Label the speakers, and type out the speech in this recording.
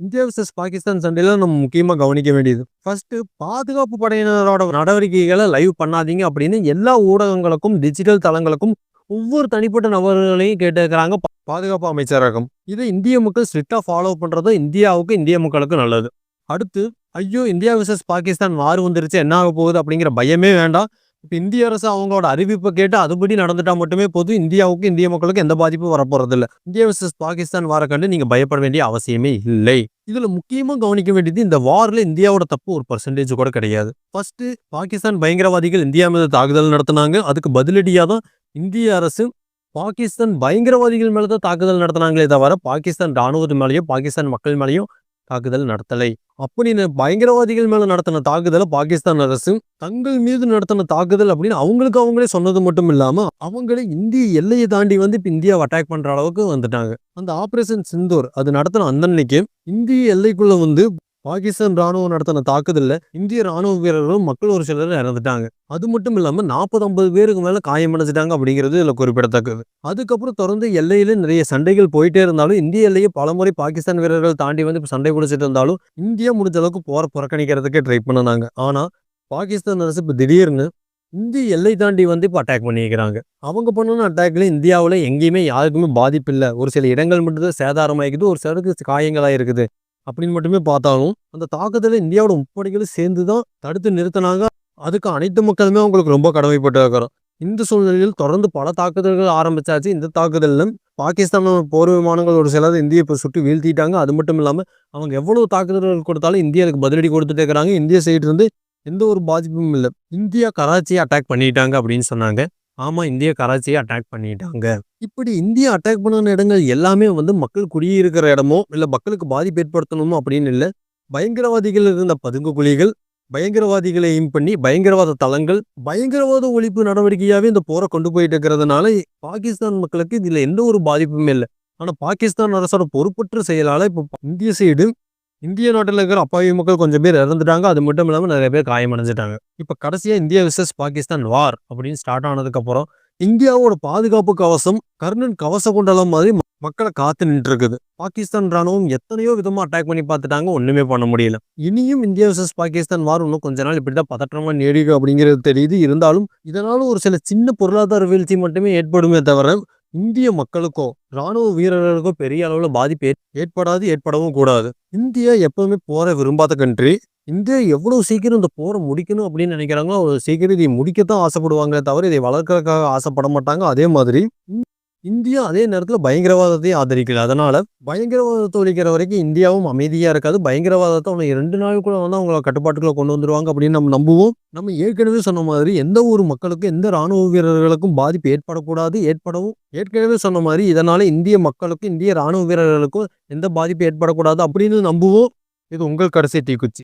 Speaker 1: India versus Pakistan சண்டையில நம்ம முக்கியமா கவனிக்க வேண்டியது. ஃபர்ஸ்ட்டு பாதுகாப்பு படையினரோட நடவடிக்கைகளை லைவ் பண்ணாதீங்க அப்படின்னு எல்லா ஊடகங்களுக்கும், டிஜிட்டல் தளங்களுக்கும் ஒவ்வொரு தனிப்பட்ட நபர்களையும் கேட்டிருக்கிறாங்க பாதுகாப்பு அமைச்சரகம். இதை இந்திய மக்கள் ஸ்ட்ரிக்ட்டா ஃபாலோ பண்றது இந்தியாவுக்கு, இந்திய மக்களுக்கு நல்லது. அடுத்து, ஐயோ! இந்தியா விசஸ் பாகிஸ்தான் வார் வந்துருச்சு என்ன ஆக போகுது அப்படிங்கிற பயமே வேண்டாம். இப்போ இந்திய அரசு அவங்களோட அறிவிப்பை கேட்டு அதுபடி நடந்துட்டா மட்டுமே போதும். இந்தியாவுக்கு, இந்திய மக்களுக்கு எந்த பாதிப்பும் வரப்போறதில்ல. இந்தியா vs பாகிஸ்தான் வார கண்டு நீங்க பயப்பட வேண்டிய அவசியமே இல்லை. இதுல முக்கியமா கவனிக்க வேண்டியது இந்த வார்ல இந்தியாவோட தப்பு ஒரு பர்சன்டேஜ் கூட கிடையாது. ஃபர்ஸ்ட்டு பாகிஸ்தான் பயங்கரவாதிகள் இந்தியா மீது தாக்குதல் நடத்தினாங்க அதுக்கு பதிலடியாக தான் இந்திய அரசு பாகிஸ்தான் பயங்கரவாதிகள் மேலே தான் தாக்குதல் நடத்துனாங்களே தவிர, பாகிஸ்தான் ராணுவத்து மேலேயும் பாகிஸ்தான் மக்கள் மேலேயும் தாக்குதல் நடத்தலை. அப்படின்னு பயங்கரவாதிகள் மேல நடத்தின தாக்குதலை பாகிஸ்தான் அரசு தங்கள் மீது நடத்தின தாக்குதல் அப்படின்னு அவங்களுக்கு அவங்களே சொன்னது மட்டும் இல்லாம, அவங்களே இந்திய எல்லையை தாண்டி வந்து இப்ப இந்தியாவை அட்டாக் பண்ற அளவுக்கு வந்துட்டாங்க. அந்த ஆபரேஷன் சிந்தூர் அது நடத்தின அந்த அன்னைக்கு இந்திய எல்லைக்குள்ள வந்து பாகிஸ்தான் ராணுவம் நடத்தின தாக்குதல்ல இந்திய ராணுவ வீரர்களும், மக்கள் ஒரு சிலர் இறந்துட்டாங்க. அது மட்டும் இல்லாம 40, 50 பேருக்கு மேல காயமடைஞ்சுட்டாங்க அப்படிங்கிறது இதுல குறிப்பிடத்தக்கது. அதுக்கப்புறம் தொடர்ந்து எல்லையில நிறைய சண்டைகள் போயிட்டே இருந்தாலும், இந்திய எல்லையை பலமுறை பாகிஸ்தான் வீரர்கள் தாண்டி வந்து இப்போ சண்டை பிடிச்சிட்டு இருந்தாலும், இந்தியா முடிஞ்ச அளவுக்கு போற புறக்கணிக்கிறதுக்கே ட்ரை பண்ணினாங்க ஆனா, பாகிஸ்தான் அரசு இப்ப திடீர்னு இந்திய எல்லை தாண்டி வந்து இப்போ அட்டாக் பண்ணியிருக்கிறாங்க. அவங்க பண்ணணும் அட்டாக்ல இந்தியாவில் எங்கேயுமே யாருக்குமே பாதிப்பு இல்லை ஒரு சில இடங்கள் மட்டும் தான் சேதாரமாயிருக்குது. ஒரு சிலருக்கு காயங்களாக இருக்குது அப்படின்னு மட்டுமே பார்த்தாலும், அந்த தாக்கத்தில் இந்தியாவோட முப்படைகளும் சேர்ந்து தான் தடுத்து நிறுத்தினாங்க அதுக்கு அனைத்து மக்களுமே அவங்களுக்கு ரொம்ப கடமைப்பட்டு இருக்கிறோம். இந்த சூழ்நிலையில் தொடர்ந்து பல தாக்குதல்கள் ஆரம்பிச்சாச்சு. இந்த தாக்குதலில் பாகிஸ்தானோட போர் விமானங்கள் ஒரு சிலது இந்திய இப்போ சுட்டு வீழ்த்திட்டாங்க. அது மட்டும் இல்லாமல் அவங்க எவ்வளவு தாக்குதல்கள் கொடுத்தாலும் இந்தியாவுக்கு பதிலடி கொடுத்துட்டே இருக்கிறாங்க. இந்திய சைடு இருந்து எந்த ஒரு பாதிப்பும் இல்லை இந்தியா கராச்சியை அட்டாக் பண்ணிட்டாங்க அப்படின்னு சொன்னாங்க. ஆமா, இந்திய கராச்சியை அட்டாக் பண்ணிட்டாங்க. இப்படி இந்தியா அட்டாக் பண்ணுன இடங்கள் எல்லாமே வந்து மக்கள் குடியிருக்கிற இடமோ, இல்லை மக்களுக்கு பாதிப்பு ஏற்படுத்தணுமோ அப்படின்னு இல்லை பயங்கரவாதிகள் இருந்த பதுங்கு குழிகள், பயங்கரவாதிகளை எய்ம் பண்ணி பயங்கரவாத தளங்கள், பயங்கரவாத ஒழிப்பு நடவடிக்கையாகவே இந்த போரை கொண்டு போயிட்டு இருக்கிறதுனால, பாகிஸ்தான் மக்களுக்கு இதில் எந்த ஒரு பாதிப்புமே இல்லை ஆனால் பாகிஸ்தான் அரசோட பொறுப்பற்ற செயலால் இப்போ இந்திய சைடு இந்திய நாட்டில் இருக்கிற அப்பாவி மக்கள் கொஞ்சம் பேர் இறந்துட்டாங்க. அது மட்டும் இல்லாமல் நிறைய பேர் காயமடைஞ்சிட்டாங்க இப்போ கடைசியாக இந்தியா விசஸ் பாகிஸ்தான் வார் அப்படின்னு ஸ்டார்ட் ஆனதுக்கப்புறம், இந்தியாவோட பாதுகாப்பு கவசம் கர்ணன் கவச குண்டலம் மாதிரி மக்களை காத்து நின்றுருக்குது. பாகிஸ்தான் ராணுவம் எத்தனையோ விதமா அட்டாக் பண்ணி பார்த்துட்டாங்க. ஒண்ணுமே பண்ண முடியல. இனியும் இந்தியா விசஸ் பாகிஸ்தான் வார் இன்னும் கொஞ்ச நாள் இப்படித்தான் பதற்றமா நீடிக்கும் அப்படிங்கிறது தெரியுது. இருந்தாலும், இதனால ஒரு சில சின்ன பொருளாதார வீழ்ச்சி மட்டுமே ஏற்படுமே தவிர, இந்திய மக்களுக்கோ, ராணுவ வீரர்களுக்கோ பெரிய அளவில் பாதிப்பு ஏற்படாது, ஏற்படவும் கூடாது. இந்தியா எப்பவுமே போர விரும்பாத கண்ட்ரி. இந்தியா எவ்வளவு சீக்கிரம் இந்த போரை முடிக்கணும் அப்படின்னு நினைக்கிறாங்களோ, அவ்வளவு சீக்கிரம் இதை முடிக்கத்தான் ஆசைப்படுவாங்களே தவிர, இதை வளர்க்கறதுக்காக ஆசைப்பட மாட்டாங்க. அதே மாதிரி இந்தியா அதே நேரத்தில் பயங்கரவாதத்தையும் ஆதரிக்கல. அதனால பயங்கரவாதத்தை ஒழிக்கிற வரைக்கும் இந்தியாவும் அமைதியாக இருக்காது. பயங்கரவாதத்தை அவங்க 2 நாளுக்குள்ள வந்து அவங்கள கட்டுப்பாட்டுக்குள்ள கொண்டு வந்துருவாங்க அப்படின்னு நம்ம நம்புவோம். நம்ம ஏற்கனவே சொன்ன மாதிரி எந்த ஒரு மக்களுக்கும், எந்த ராணுவ வீரர்களுக்கும் பாதிப்பு ஏற்படக்கூடாது, ஏற்படவும் ஏற்கனவே சொன்ன மாதிரி இதனால இந்திய மக்களுக்கும், இந்திய ராணுவ வீரர்களுக்கும் எந்த பாதிப்பு ஏற்படக்கூடாது அப்படின்னு நம்புவோம். இது உங்கள் கடைசி தீக்குச்சி.